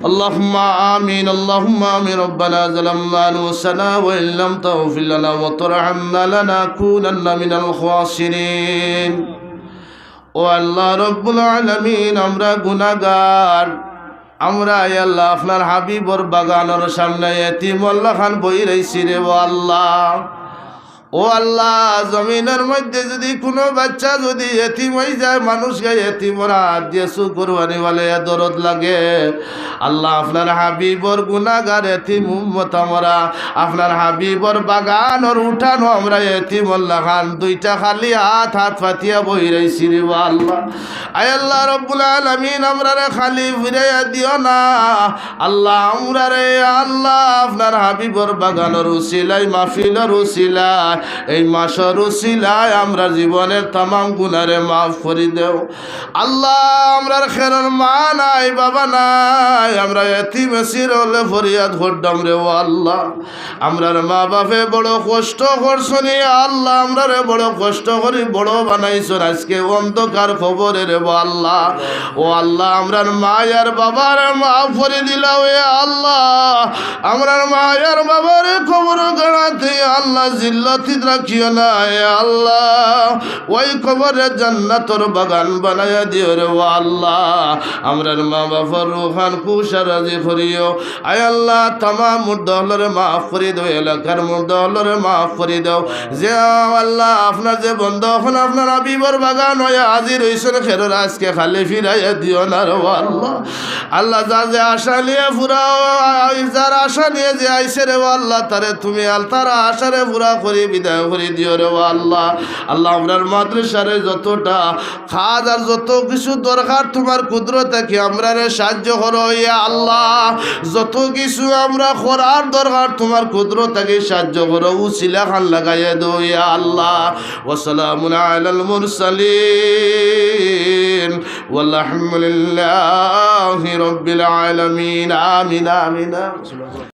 اللهم آمين اللهم آمين ربنا ظلمنا أنفسنا وإن لم تغفر لنا وترحمنا لنكونن من الخاسرين ও আল্লাহ রব্বুল আলমিন আমরা গুনাগার আমরা এ আল্লাহ আপনার হাবিবর বাগানের সামনে এতিমল্লা খান বই রইছি রে ও আল্লাহ ও আল্লাহ, জমিনের মধ্যে যদি কোনো বাচ্চা যদি এতিম হয়ে যায়, মানুষকে এতিমর দিয়ে সুকুরবানি বলে দরদ লাগে। আল্লাহ, আপনার হাবিবর গুনাগার এতিম উম্মত আমরা। আপনার হাবিবর বাগানর উঠানো আমরা এতিমল্লা খান। দুইটা খালি হাত হাত ফাতিয়া বই রইছি রে ও আল্লাহ। আয় আল্লাহ রব্বুল আলমিন, আমরা রে খালি ফিরাইয়া দিও না। আল্লাহ, আমরা রে, আল্লাহ, আপনার হাবিবর বাগানর উসিলাই মাহফিলর উসিলাই এই মাসর উসিলায় আমরা জীবনের তামাম গুনারে মাফ করে দেও। আল্লাহ আমরার খেরর মা নাই, বাবা নাই, আমরা এতি মেসির হলে ফরিয়াদ হড্ডাম রে ও আল্লাহ। আমরার মা বাপে বড় কষ্ট করছনি আল্লাহ, আমরা রে বড় কষ্ট করি, বড় বানাইছন আজকে অন্ধকার খবরে রে আল্লাহ। ও আল্লাহ আমরার মায়ার বাবার মাফ করে দিলাও এ আল্লাহ। আমরার মায়ার বাবার খবর গড়াতে আল্লাহ জিল্লাতি রাখিও না আল্লাহ। ওই খবরে জান্নাতর বাগান বানায়া দিও রে ও আল্লাহ। আমরার মা বাবার রুহান কুশা রাজি করিও। আয় আল্লাহ, তামাম মুর্দহলরে মাফ করে দাও, এলাকার মুর্দহলরে মাফ করে দাও। যে আল্লাহ, আপনার যে বন্ধ, এখন আপনার আবিবর বাগান হয়ে হাজির হয়েছেন খেরোর আজকে খালি ফিরাইয়া দিও না রে আল্লাহ। আল্লাহ যা যে আশা নিয়ে ফুরাও যার আশা নিয়ে যে আইসে রে আল্লাহ, তারে তুমি আল, তারা আশারে পুরা করে বিদায় করে দিও রে ও আল্লাহ আল্লাহ আপনার মাদ্রাসারে যতটা খাদ আর যত কিছু দরকার তোমার কুদরতে কি আমরা রে সাহায্য করো ইয়া আল্লাহ যত কিছু আমরা করার দরকার তোমার কুদরতাকে সাহায্য করো উসিলা খান লাগাইয়া দো ইয়া আল্লাহ ওসালামুন আলাল মুরসালিন والحمد لله رب العالمين آمين آمين